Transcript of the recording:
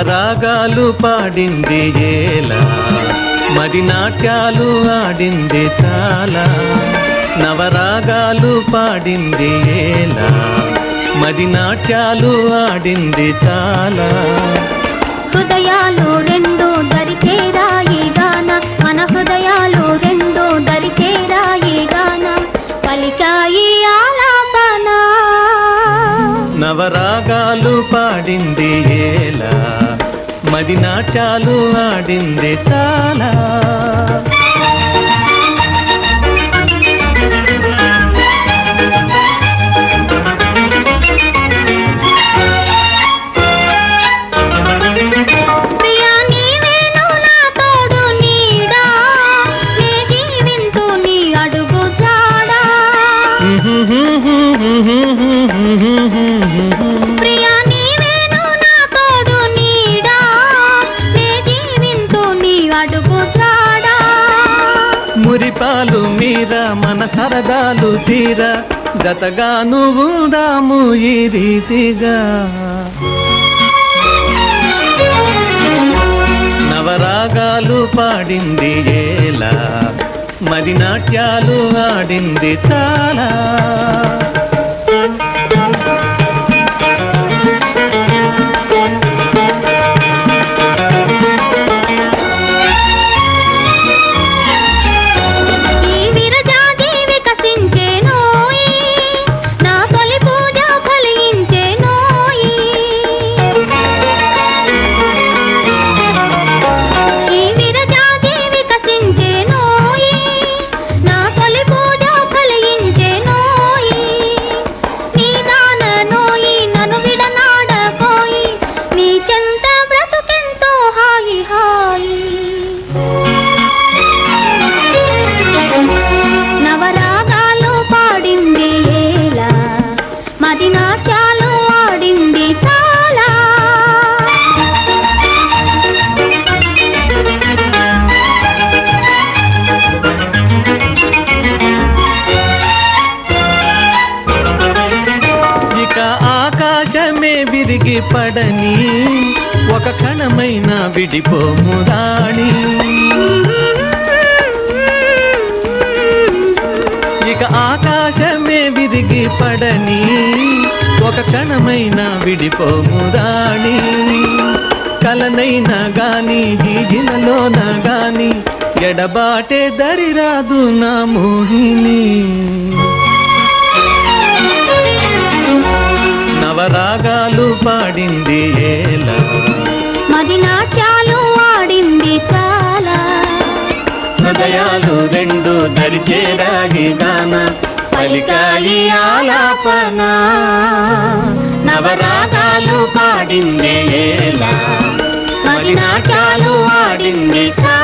నవరాగాలు పాడింది ఏలా? మది నాట్యాలు ఆడింది చాలా. నవరాగాలు పాడింది ఏలా? మది నాట్యాలు ఆడింది చాలా. హృదయాలు రెండు దరిచేరాయి గాన? మన హృదయాలు రెండు దరిచేరాయి గాన? పలికాయి ఆలాపన. నవరాగాలు పాడింది పది నాట్యాలు ఆడింది చాలా మురిపాలు మీద మన సరదాలు తీర. జతగా నువ్వు దాము ఈ రీతిగా. నవరాగాలు పాడింది ఏలా. మరి నాట్యాలు ఆడింది చాలా. విరిగి పడని ఒక క్షణమైన విడిపోము రాణి ఇక ఆకాశమే విరిగి పడని ఒక క్షణమైన విడిపోము రాణి కలనైనా గాని జీజిలలోన గాని ఎడబాటే దరిరాదు నా మోహి. ఏలా మది నాట్యాలు ఆడింది చాలా. హృదయాలు రెండు దరిచేరాగి గాన. పలికాయి ఆలాపన. నవరాగాలు పాడింది ఏలా మది నాట్యాలు ఆడింది చాలా